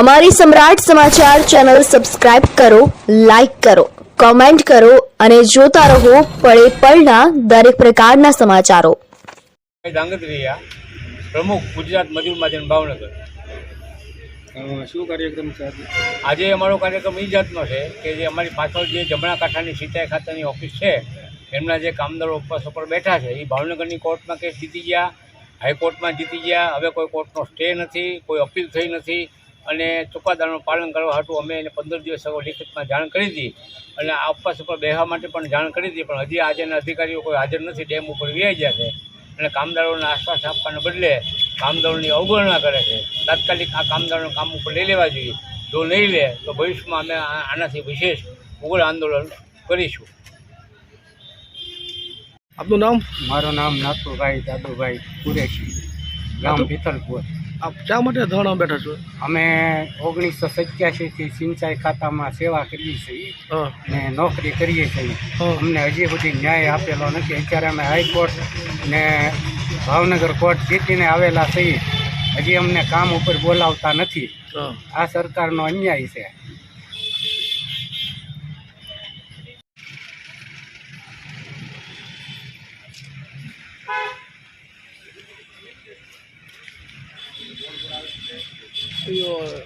અમારી સમ્રાટ સમાચાર channel subscribe કરો લાઇક કરો કોમેન્ટ કરો અને જોતા રહો પળે પળના દરેક પ્રકારના સમાચારો. ધાંગધ્રિયા પ્રમુખ ગુજરાત મજૂર મહાજન ભાવનગર. શું કાર્યક્રમ છે આજે? આજે અમારો કાર્યક્રમ એ જાતનો છે કે જે અમારી પાછળ જે જમણા કાંઠાની સિંચાઈ ખાતાની ઓફિસ છે એમના જે કામદારો ઉપવાસ ઉપર બેઠા છે એ ભાવનગરની કોર્ટમાં કેસ જીતી ગયા હાઈકોર્ટમાં જીતી ગયા હવે કોઈ કોર્ટનો સ્ટે નથી કોઈ અપીલ થઈ નથી અને ચુકાદાનું પાલન કરવા હાટું અમે એને પંદર દિવસ અગાઉ લિખિતમાં જાણ કરી હતી. અને આ ઉપવાસ ઉપર બેસવા માટે પણ જાણ કરી હતી પણ હજી આજના અધિકારીઓ કોઈ હાજર નથી ડેમ ઉપર વ્યાઈ ગયા છે. અને કામદારોને આશ્વાસ આપવાને બદલે કામદારોની અવગણના કરે છે. તાત્કાલિક આ કામદારોને કામ ઉપર લઈ લેવા જોઈએ. જો નહીં લે તો ભવિષ્યમાં અમે આનાથી વિશેષ ઉગ્ર આંદોલન કરીશું. આપનું નામ? મારું નામ નાથુભાઈ દાદુભાઈ કુરેશી. ગામ ભીતલપુર આપ શા માટે ધરણા બેઠા છો? અમે ઓગણીસો સત્યાસીથી સિંચાઈ ખાતામાં સેવા કરીએ છીએ ને નોકરી કરીએ છીએ. અમને હજી સુધી ન્યાય આપેલો નથી. અત્યારે અમે હાઈકોર્ટ ને ભાવનગર કોર્ટ જીતીને આવેલા છીએ. હજી અમને કામ ઉપર બોલાવતા નથી. આ સરકારનો અન્યાય છે. your